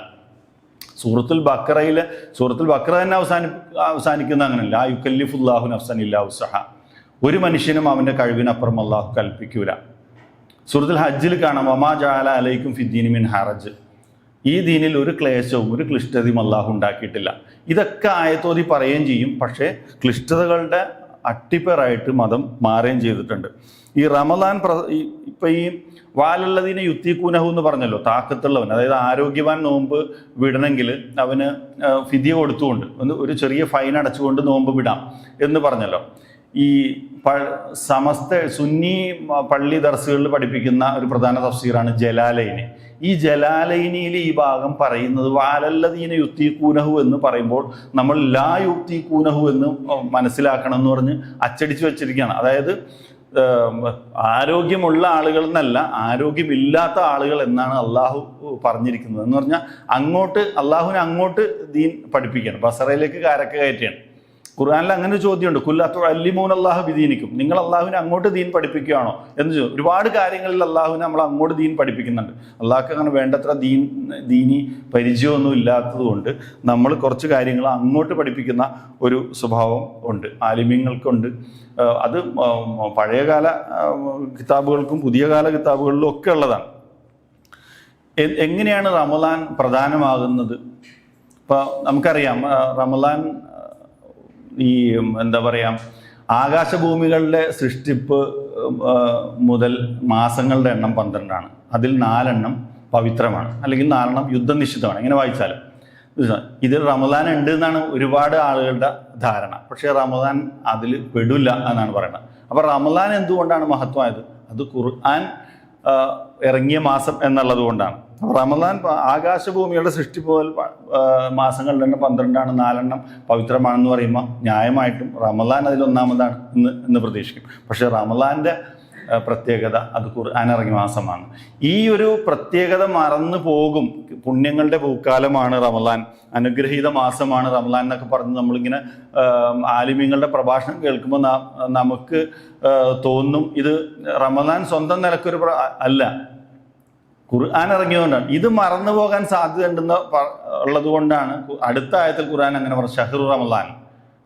S1: സൂറത്തുൽ ബക്കറയിലെ സൂറത്തുൽ ബക്കറ തന്നെ അവസാനി അവസാനിക്കുന്ന അങ്ങനെയല്ല ആ യുക്കല്ലിഫുല്ലാഹു നഫ്സൻ ഇല്ലാ ഉസഹ ഒരു മനുഷ്യനും അവന്റെ കഴിവിനപ്പുറം അള്ളാഹു കൽപ്പിക്കൂല. സൂറത്തുൽ ഹജ്ജിൽ കാണാം വമാ ജാല അലൈക്കും ഫിദ്ദീനി മിൻ ഹറജ്. ഈ ദീനിൽ ഒരു ക്ലേശവും ഒരു ക്ലിഷ്ടതയും അള്ളാഹു ഉണ്ടാക്കിയിട്ടില്ല. ഇതൊക്കെ ആയത്തോതി പറയുകയും ചെയ്യും പക്ഷേ ക്ലിഷ്ടതകളുടെ അട്ടിപ്പേറായിട്ട് മതം മാറുകയും ചെയ്തിട്ടുണ്ട്. ഈ റമദാൻ പ്ര ഇപ്പം ഈ വാലുള്ളതിനെ യുത്തിക്കൂനഹു എന്ന് പറഞ്ഞല്ലോ താക്കത്തുള്ളവൻ അതായത് ആരോഗ്യവാൻ നോമ്പ് വിടണമെങ്കിൽ അവന് ഫിദിയ കൊടുത്തുകൊണ്ട് ഒന്ന് ഒരു ചെറിയ ഫൈൻ അടച്ചുകൊണ്ട് നോമ്പ് വിടാം എന്ന് പറഞ്ഞല്ലോ. ഈ സമസ്ത സുന്നി പള്ളി ദർസുകളിൽ പഠിപ്പിക്കുന്ന ഒരു പ്രധാന തഫ്സീറാണ് ജലാലൈനി ഈ ജലാലൈനിയിൽ ഈ ഭാഗം പറയുന്നത് വാലല്ലതീന യുക്തി കൂനഹു എന്ന് പറയുമ്പോൾ നമ്മൾ ലാ യുക്തി കൂനഹു എന്ന് മനസ്സിലാക്കണം എന്ന് പറഞ്ഞ് അച്ചടിച്ചു വെച്ചിരിക്കുകയാണ്. അതായത് ആരോഗ്യമുള്ള ആളുകൾ എന്നല്ല ആരോഗ്യമില്ലാത്ത ആളുകൾ എന്നാണ് അള്ളാഹു പറഞ്ഞിരിക്കുന്നത്. എന്ന് പറഞ്ഞാൽ അങ്ങോട്ട് അള്ളാഹുവിനെ അങ്ങോട്ട് ദീൻ പഠിപ്പിക്കുകയാണ്. ബസറയിലേക്ക് കാരക്ക കയറ്റിയാണ് ഖുർആനിൽ അങ്ങനെ ഒരു ചോദ്യമുണ്ട്. കുല്ലത്തു അല്ലിമൂൻ അള്ളാഹു വിധീനിക്കും നിങ്ങൾ അള്ളാഹുവിനെ അങ്ങോട്ട് ദീൻ പഠിപ്പിക്കുകയാണോ എന്ന് ചോദിച്ചു. ഒരുപാട് കാര്യങ്ങളിൽ അള്ളാഹുവിനെ നമ്മൾ അങ്ങോട്ട് ദീൻ പഠിപ്പിക്കുന്നുണ്ട്. അള്ളാഹ്ക്ക് അങ്ങനെ വേണ്ടത്ര ദീൻ ദീനി പരിചയമൊന്നും ഇല്ലാത്തത് കൊണ്ട് നമ്മൾ കുറച്ച് കാര്യങ്ങൾ അങ്ങോട്ട് പഠിപ്പിക്കുന്ന ഒരു സ്വഭാവം ഉണ്ട്. ആലിമ്യങ്ങൾക്കുണ്ട് അത് പഴയകാല കിതാബുകൾക്കും പുതിയ കാല കിതാബുകളിലും ഒക്കെ ഉള്ളതാണ്. എങ്ങനെയാണ് റമദാൻ പ്രധാനമാകുന്നത്? ഇപ്പോൾ നമുക്കറിയാം റമദാൻ ഈ എന്താ പറയുക ആകാശഭൂമികളുടെ സൃഷ്ടിപ്പ് മുതൽ മാസങ്ങളുടെ എണ്ണം പന്ത്രണ്ടാണ്. അതിൽ നാലെണ്ണം പവിത്രമാണ്. അല്ലെങ്കിൽ നാലെണ്ണം യുദ്ധനിശ്ചിതമാണ് ഇങ്ങനെ വായിച്ചാൽ ഇത് റമദാൻ ഉണ്ട് എന്നാണ് ഒരുപാട് ആളുകളുടെ ധാരണ. പക്ഷേ റമദാൻ അതിൽ പെടില്ല എന്നാണ് പറയുന്നത്. അപ്പോൾ റമദാൻ എന്തുകൊണ്ടാണ് മഹത്വമായത്? അത് ഖുർആൻ ഇറങ്ങിയ മാസം എന്നുള്ളത് കൊണ്ടാണ്. റമദാൻ ആകാശഭൂമിയുടെ സൃഷ്ടി പോൽ മാസങ്ങളിൽ തന്നെ പന്ത്രണ്ടാണ് നാലെണ്ണം പവിത്രമാണെന്ന് പറയുമ്പോൾ ന്യായമായിട്ടും റമദാൻ അതിലൊന്നാമതാണ് എന്ന് എന്ന് പ്രതീക്ഷിക്കും. പക്ഷെ റമദാന്റെ പ്രത്യേകത അത് ഖുർആൻ ഇറങ്ങിയ മാസമാണ്. ഈ ഒരു പ്രത്യേകത മറന്നു പോകും. പുണ്യങ്ങളുടെ പൂക്കാലമാണ് റമദാൻ. അനുഗ്രഹീത മാസമാണ് റമദാൻ എന്നൊക്കെ പറഞ്ഞ് നമ്മളിങ്ങനെ ആലിമ്യങ്ങളുടെ പ്രഭാഷണം കേൾക്കുമ്പോൾ നമുക്ക് തോന്നും ഇത് റമദാൻ സ്വന്തം നിലക്കൊരു അല്ല. ഖുർആൻ ഇറങ്ങിയതുകൊണ്ടാണ്. ഇത് മറന്നു പോകാൻ സാധ്യതയുണ്ടെന്ന് ഉള്ളത് കൊണ്ടാണ് അടുത്ത ആയത്തിൽ ഖുർആൻ അങ്ങനെ പറഞ്ഞു. ഷഹ്റു റമലാൻ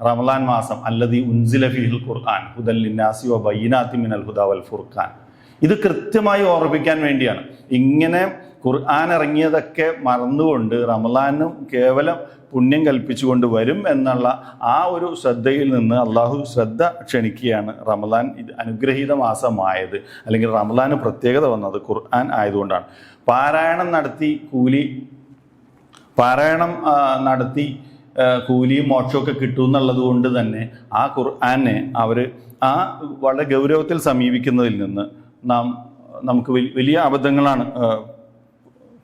S1: റമലാൻ മാസം അല്ലതി ഉൻസില ഫിഹിൽ ഖുർആൻ ഹുദല്ലിനാസി വ ബൈനാത്തി മിനൽ ഹുദ വൽ ഫുർഖാൻ. ഇത് കൃത്യമായി ഓർമ്മിക്കാൻ വേണ്ടിയാണ്. ഇങ്ങനെ ഖുർആൻ ഇറങ്ങിയതൊക്കെ മറന്നുകൊണ്ട് റമലാനും കേവലം പുണ്യം കൽപ്പിച്ചുകൊണ്ട് വരും എന്നുള്ള ആ ഒരു ശ്രദ്ധയിൽ നിന്ന് അള്ളാഹു ശ്രദ്ധ ക്ഷണിക്കുകയാണ് റമലാൻ ഇത് അനുഗ്രഹീത മാസമായത്. അല്ലെങ്കിൽ റമലാന് പ്രത്യേകത വന്നത് ഖുർആൻ ആയതുകൊണ്ടാണ്. പാരായണം നടത്തി കൂലി പാരായണം നടത്തി കൂലിയും മോക്ഷമൊക്കെ കിട്ടും എന്നുള്ളത് കൊണ്ട് തന്നെ ആ ഖുർആനെ അവർ ആ വളരെ ഗൗരവത്തിൽ സമീപിക്കുന്നതിൽ നിന്ന് നാം നമുക്ക് വലിയ അബദ്ധങ്ങളാണ്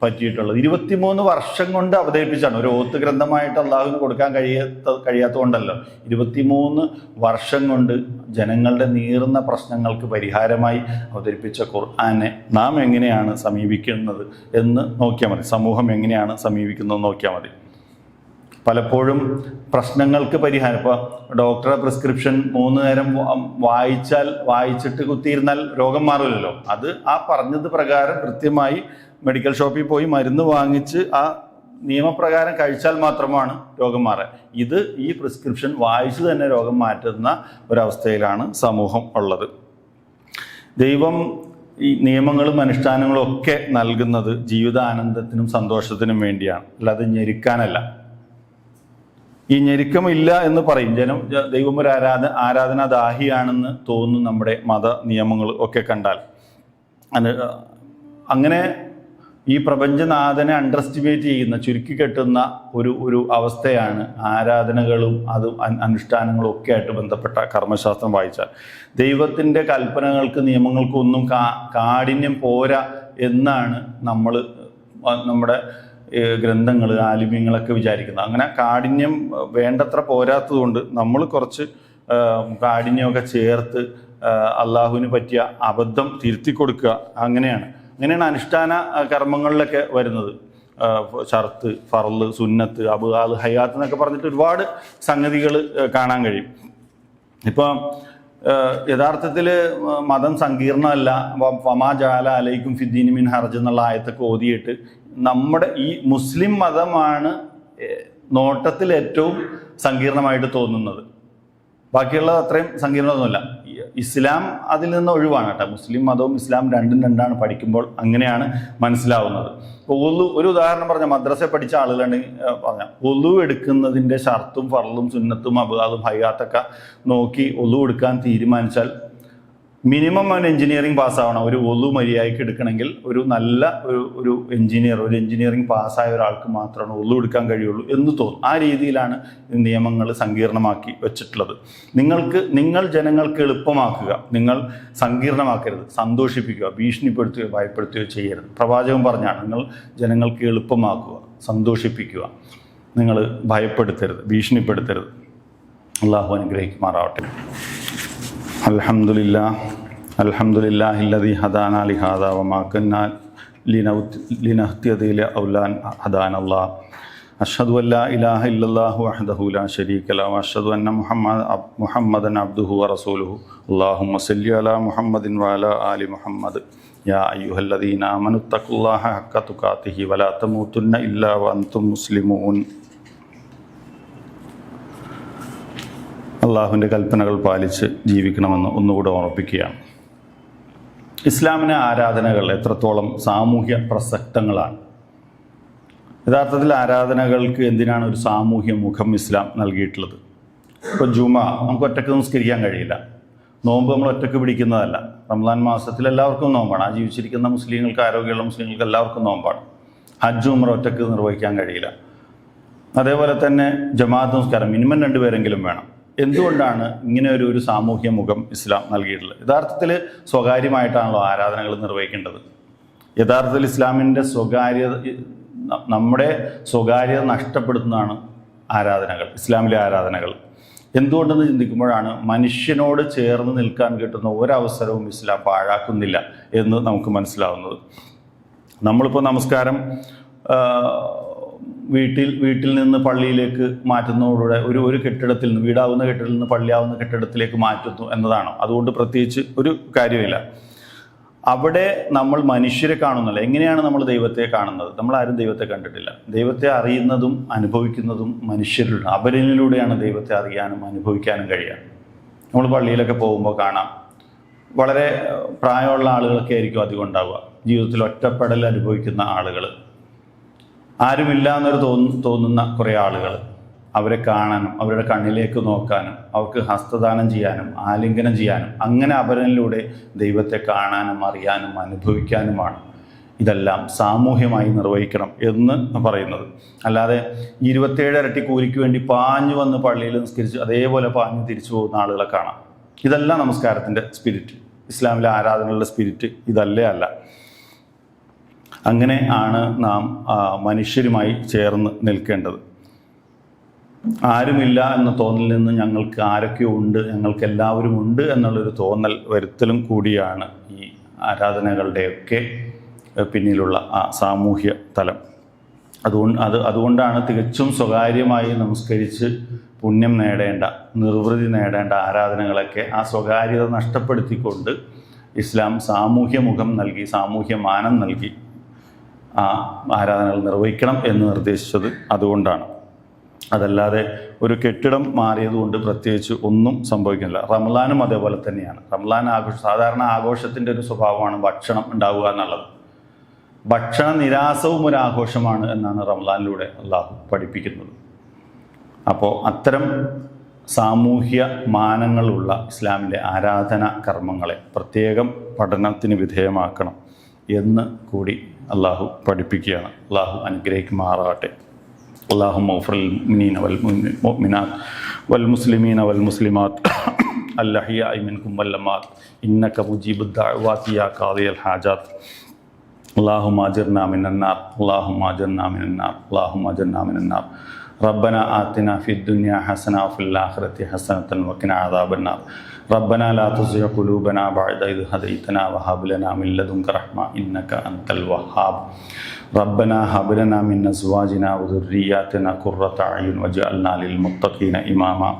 S1: പറ്റിയിട്ടുള്ളത്. ഇരുപത്തിമൂന്ന് വർഷം കൊണ്ട് അവതരിപ്പിച്ചാണ്. ഒരു ഓത്ത് ഗ്രന്ഥമായിട്ട് അള്ളാഹുവിന് കൊടുക്കാൻ കഴിയാത്ത കഴിയാത്തതുകൊണ്ടല്ലോ. ഇരുപത്തിമൂന്ന് വർഷം കൊണ്ട് ജനങ്ങളുടെ നീറുന്ന പ്രശ്നങ്ങൾക്ക് പരിഹാരമായി അവതരിപ്പിച്ച ഖുർആാനെ നാം എങ്ങനെയാണ് സമീപിക്കുന്നത് എന്ന് നോക്കിയാൽ മതി. സമൂഹം എങ്ങനെയാണ് സമീപിക്കുന്നത് നോക്കിയാൽ മതി. പലപ്പോഴും പ്രശ്നങ്ങൾക്ക് പരിഹാരം. ഇപ്പോൾ ഡോക്ടറെ പ്രിസ്ക്രിപ്ഷൻ മൂന്ന് നേരം വായിച്ചാൽ വായിച്ചിട്ട് കുത്തിയിരുന്നാൽ രോഗം മാറില്ലല്ലോ. അത് ആ പറഞ്ഞത് പ്രകാരം കൃത്യമായി മെഡിക്കൽ ഷോപ്പിൽ പോയി മരുന്ന് വാങ്ങിച്ച് ആ നിയമപ്രകാരം കഴിച്ചാൽ മാത്രമാണ് രോഗം മാറുക ഇത് ഈ പ്രിസ്ക്രിപ്ഷൻ വായിച്ചു തന്നെ രോഗം മാറ്റുന്ന ഒരവസ്ഥയിലാണ് സമൂഹം ഉള്ളത്. ദൈവം ഈ നിയമങ്ങളും അനുഷ്ഠാനങ്ങളും ഒക്കെ നൽകുന്നത് ജീവിതാനന്ദത്തിനും സന്തോഷത്തിനും വേണ്ടിയാണ്. അല്ലാതെ ഞെരുക്കാനല്ല. ഈ ഞെരുക്കമില്ല എന്ന് പറയും. ജനം ദൈവം ഒരു ആരാധ ആരാധനാദാഹിയാണെന്ന് തോന്നും നമ്മുടെ മത നിയമങ്ങൾ ഒക്കെ കണ്ടാൽ. അങ്ങനെ ഈ പ്രപഞ്ചനാഥനെ അണ്ടർ എസ്റ്റിമേറ്റ് ചെയ്യുന്ന ചുരുക്കി കെട്ടുന്ന ഒരു ഒരു അവസ്ഥയാണ് ആരാധനകളും അതും അനുഷ്ഠാനങ്ങളും ഒക്കെ ആയിട്ട് ബന്ധപ്പെട്ട കർമ്മശാസ്ത്രം വായിച്ചാൽ. ദൈവത്തിന്റെ കൽപ്പനകൾക്ക് നിയമങ്ങൾക്കും ഒന്നും കാ കാഠിന്യം പോരാ എന്നാണ് നമ്മൾ നമ്മുടെ ഗ്രന്ഥങ്ങൾ ആലിമ്യങ്ങളൊക്കെ വിചാരിക്കുന്നത്. അങ്ങനെ കാഠിന്യം വേണ്ടത്ര പോരാത്തതുകൊണ്ട് നമ്മൾ കുറച്ച് കാഠിന്യമൊക്കെ ചേർത്ത് അള്ളാഹുവിന് പറ്റിയ അബദ്ധം തിരുത്തി കൊടുക്കുക അങ്ങനെയാണ്. അങ്ങനെയാണ് അനുഷ്ഠാന കർമ്മങ്ങളിലൊക്കെ വരുന്നത്. ഷർത്ത് ഫറൽ സുന്നത്ത് അബുഹാൽ ഹയാത്ത് എന്നൊക്കെ പറഞ്ഞിട്ട് ഒരുപാട് സംഗതികൾ കാണാൻ കഴിയും. ഇപ്പം യഥാർത്ഥത്തിൽ മതം സങ്കീർണമല്ല. വ- ഫമാ ജാല അലൈക്കും ഫിദ്ദീൻ മിൻ ഹർജ് എന്നുള്ള ആയത്തൊക്കെ ഓതിയിട്ട് നമ്മുടെ ഈ മുസ്ലിം മതമാണ് നോട്ടത്തിൽ ഏറ്റവും സങ്കീർണമായിട്ട് തോന്നുന്നത്. ബാക്കിയുള്ളത് അത്രയും സങ്കീർണമൊന്നുമില്ല. ഇസ്ലാം അതിൽ നിന്ന് ഒഴിവാണ് കേട്ടോ. മുസ്ലിം മതവും ഇസ്ലാം രണ്ടും രണ്ടാണ് പഠിക്കുമ്പോൾ അങ്ങനെയാണ് മനസ്സിലാവുന്നത്. ഒലു ഒരു ഉദാഹരണം പറഞ്ഞ മദ്രസ പഠിച്ച ആളുകളുണ്ടെങ്കിൽ പറഞ്ഞ ഒലു എടുക്കുന്നതിന്റെ ഷർത്തും ഫറലും സുന്നത്തും അബുദാദും ഹയ്യാത്തൊക്കെ നോക്കി ഒലു എടുക്കാൻ തീരുമാനിച്ചാൽ മിനിമം അവൻ എഞ്ചിനീയറിംഗ് പാസ്സാവണം. ഒരു ഒതു മര്യാദയ്ക്ക് എടുക്കണമെങ്കിൽ ഒരു നല്ല ഒരു ഒരു എഞ്ചിനീയർ ഒരു എഞ്ചിനീയറിംഗ് പാസ്സായ ഒരാൾക്ക് മാത്രമാണ് ഒതു എടുക്കാൻ കഴിയുള്ളൂ എന്ന് തോന്നും. ആ രീതിയിലാണ് നിയമങ്ങൾ സങ്കീർണമാക്കി വെച്ചിട്ടുള്ളത്. നിങ്ങൾക്ക് നിങ്ങൾ ജനങ്ങൾക്ക് എളുപ്പമാക്കുക. നിങ്ങൾ സങ്കീർണമാക്കരുത്. സന്തോഷിപ്പിക്കുക. ഭീഷണിപ്പെടുത്തുകയോ ഭയപ്പെടുത്തുകയോ ചെയ്യരുത്. പ്രവാചകൻ പറഞ്ഞാണ് നിങ്ങൾ ജനങ്ങൾക്ക് എളുപ്പമാക്കുക. സന്തോഷിപ്പിക്കുക. നിങ്ങൾ ഭയപ്പെടുത്തരുത്. ഭീഷണിപ്പെടുത്തരുത്. അള്ളാഹു അനുഗ്രഹിക്കുമാറാവട്ടെ. الحمد لله الحمد لله الذي هدانا لهذا وما كنا لنهتدي لأولان هدانا الله أشهد أن لا إله إلا الله وحده لا شريك له وأشهد أن محمد محمدا عبده ورسوله اللهم صل على محمد وعلى آل محمد يا أيها الذين آمنوا اتقوا الله حق تقاته ولا تموتن إلا وأنتم مسلمون അള്ളാഹുവിന്റെ കൽപ്പനകൾ പാലിച്ച് ജീവിക്കണമെന്ന് ഒന്നുകൂടെ ഓർപ്പിക്കുകയാണ് ഇസ്ലാമിലെ ആരാധനകൾ എത്രത്തോളം സാമൂഹ്യ പ്രസക്തങ്ങളാണ്? യഥാർത്ഥത്തിൽ ആരാധനകൾക്ക് എന്തിനാണ് ഒരു സാമൂഹ്യ മുഖം ഇസ്ലാം നൽകിയിട്ടുള്ളത്? ഇപ്പോൾ ജുമ നമുക്ക് ഒറ്റയ്ക്ക് നിസ്കരിക്കാൻ കഴിയില്ല. നോമ്പ് നമ്മൾ ഒറ്റയ്ക്ക് പിടിക്കുന്നതല്ല. റംസാൻ മാസത്തിൽ എല്ലാവർക്കും നോമ്പാണ്. ആ ജീവിച്ചിരിക്കുന്ന മുസ്ലിങ്ങൾക്ക് ആരോഗ്യമുള്ള മുസ്ലിങ്ങൾക്ക് എല്ലാവർക്കും നോമ്പാണ്. ഹജ്ജ് ഉമ്ര ഒറ്റയ്ക്ക് നിർവഹിക്കാൻ കഴിയില്ല. അതേപോലെ തന്നെ ജമാഅത്ത് നമസ്കാരം മിനിമം രണ്ടുപേരെങ്കിലും വേണം. എന്തുകൊണ്ടാണ് ഇങ്ങനെ ഒരു ഒരു സാമൂഹ്യ മുഖം ഇസ്ലാം നൽകിയിട്ടുള്ളത്? യഥാർത്ഥത്തിൽ സ്വകാര്യമായിട്ടാണല്ലോ ആരാധനകൾ നിർവഹിക്കേണ്ടത്. യഥാർത്ഥത്തിൽ ഇസ്ലാമിന്റെ സ്വകാര്യത നമ്മുടെ സ്വകാര്യത നഷ്ടപ്പെടുത്തുന്നതാണ് ആരാധനകൾ ഇസ്ലാമിലെ ആരാധനകൾ. എന്തുകൊണ്ടെന്ന് ചിന്തിക്കുമ്പോഴാണ് മനുഷ്യനോട് ചേർന്ന് നിൽക്കാൻ കിട്ടുന്ന ഒരവസരവും ഇസ്ലാം പാഴാക്കുന്നില്ല എന്ന് നമുക്ക് മനസ്സിലാവുന്നത്. നമ്മളിപ്പോൾ നമസ്കാരം വീട്ടിൽ വീട്ടിൽ നിന്ന് പള്ളിയിലേക്ക് മാറ്റുന്നതോടുകൂടെ ഒരു ഒരു കെട്ടിടത്തിൽ നിന്ന് വീടാവുന്ന കെട്ടിടത്തിൽ നിന്ന് പള്ളിയാവുന്ന കെട്ടിടത്തിലേക്ക് മാറ്റുന്നു എന്നതാണ്. അതുകൊണ്ട് പ്രത്യേകിച്ച് ഒരു കാര്യമില്ല അവിടെ നമ്മൾ മനുഷ്യരെ കാണുന്നില്ല. എങ്ങനെയാണ് നമ്മൾ ദൈവത്തെ കാണുന്നത്? നമ്മൾ ആരും ദൈവത്തെ കണ്ടിട്ടില്ല. ദൈവത്തെ അറിയുന്നതും അനുഭവിക്കുന്നതും മനുഷ്യരിലാണ് അവരിലൂടെയാണ് ദൈവത്തെ അറിയാനും അനുഭവിക്കാനും കഴിയുക. നമ്മൾ പള്ളിയിലൊക്കെ പോകുമ്പോൾ കാണാം. വളരെ പ്രായമുള്ള ആളുകളൊക്കെ ആയിരിക്കും അധികം ഉണ്ടാവുക. ജീവിതത്തിൽ ഒറ്റപ്പെടൽ അനുഭവിക്കുന്ന ആളുകൾ. ആരുമില്ല എന്നൊരു തോന്നു തോന്നുന്ന കുറേ ആളുകൾ അവരെ കാണാനും അവരുടെ കണ്ണിലേക്ക് നോക്കാനും അവർക്ക് ഹസ്തദാനം ചെയ്യാനും ആലിംഗനം ചെയ്യാനും അങ്ങനെ അപരനിലൂടെ ദൈവത്തെ കാണാനും അറിയാനും അനുഭവിക്കാനുമാണ്. ഇതെല്ലാം സാമൂഹ്യമായി നിർവഹിക്കണം എന്ന് പറയുന്നത്. അല്ലാതെ ഇരുപത്തേഴ് ഇരട്ടി കൂലിക്ക് വേണ്ടി പാഞ്ഞു വന്ന് പള്ളിയിൽ നിസ്കരിച്ച് അതേപോലെ പാഞ്ഞു തിരിച്ചു പോകുന്ന ആളുകളെ കാണാം. ഇതല്ല നമസ്കാരത്തിന്റെ സ്പിരിറ്റ് ഇസ്ലാമിലെ ആരാധനകളുടെ സ്പിരിറ്റ് ഇതല്ലേ അല്ല. അങ്ങനെ ആണ് നാം മനുഷ്യരുമായി ചേർന്ന് നിൽക്കേണ്ടത്. ആരുമില്ല എന്ന തോന്നലിൽ നിന്ന് ഞങ്ങൾക്ക് ആരൊക്കെയോ ഉണ്ട് ഞങ്ങൾക്ക് എല്ലാവരും ഉണ്ട് എന്നുള്ളൊരു തോന്നൽ വരുത്തലും കൂടിയാണ് ഈ ആരാധനകളുടെയൊക്കെ പിന്നിലുള്ള ആ സാമൂഹ്യ തലം. അതുകൊണ്ട് അത് അതുകൊണ്ടാണ് തികച്ചും സ്വകാര്യമായി നമസ്കരിച്ച് പുണ്യം നേടേണ്ട നിർവൃതി നേടേണ്ട ആരാധനകളൊക്കെ ആ സ്വകാര്യത നഷ്ടപ്പെടുത്തിക്കൊണ്ട് ഇസ്ലാം സാമൂഹ്യ മുഖം നൽകി സാമൂഹ്യ മാനം നൽകി ആ ആരാധനകൾ നിർവഹിക്കണം എന്ന് നിർദ്ദേശിച്ചത് അതുകൊണ്ടാണ്. അതല്ലാതെ ഒരു കെട്ടിടം മാറിയതുകൊണ്ട് പ്രത്യേകിച്ച് ഒന്നും സംഭവിക്കുന്നില്ല. റംലാനും അതേപോലെ തന്നെയാണ്. റംലാൻ ആഘോഷം സാധാരണ ആഘോഷത്തിന്റെ ഒരു സ്വഭാവമാണ് ഭക്ഷണം ഉണ്ടാവുക എന്നുള്ളത്. ഭക്ഷണ നിരാസവും ഒരു ആഘോഷമാണ് എന്നാണ് റംലാനിലൂടെ അള്ളാഹു പഠിപ്പിക്കുന്നത്. അപ്പോൾ അത്തരം സാമൂഹ്യ മാനങ്ങളുള്ള ഇസ്ലാമിലെ ആരാധന കർമ്മങ്ങളെ പ്രത്യേകം പഠനത്തിന് വിധേയമാക്കണം. എന്ന് കൂടി അള്ളാഹു പഠിപ്പിക്കുകയാണ് അള്ളാഹു അനുഗ്രഹിക്കുമാറാകട്ടെ اللهم اغفر للمؤمنين والمؤمنات والمسلمين والمسلمات الأحياء منكم والأموات إنك مجيب الدعوات يا قاضي الحاجات اللهم اجرنا من النار اللهم اجرنا من النار اللهم اجرنا من النار ربنا آتنا في الدنيا حسنة وفي الآخرة حسنة وقنا عذاب النار ربنا لا تزغ قلوبنا بعد إذ هديتنا وهب لنا من لدنك رحمة إنك أنت الوهاب. ربنا هب لنا من أزواجنا وذرياتنا قرة أعين واجعلنا للمتقين إماما.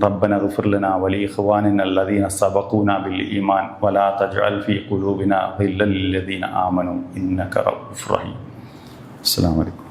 S1: ربنا اغفر لنا ولإخواننا الذين سبقونا بالإيمان ولا تجعل في قلوبنا غلا للذين آمنوا إنك رؤوف رحيم. السلام عليكم.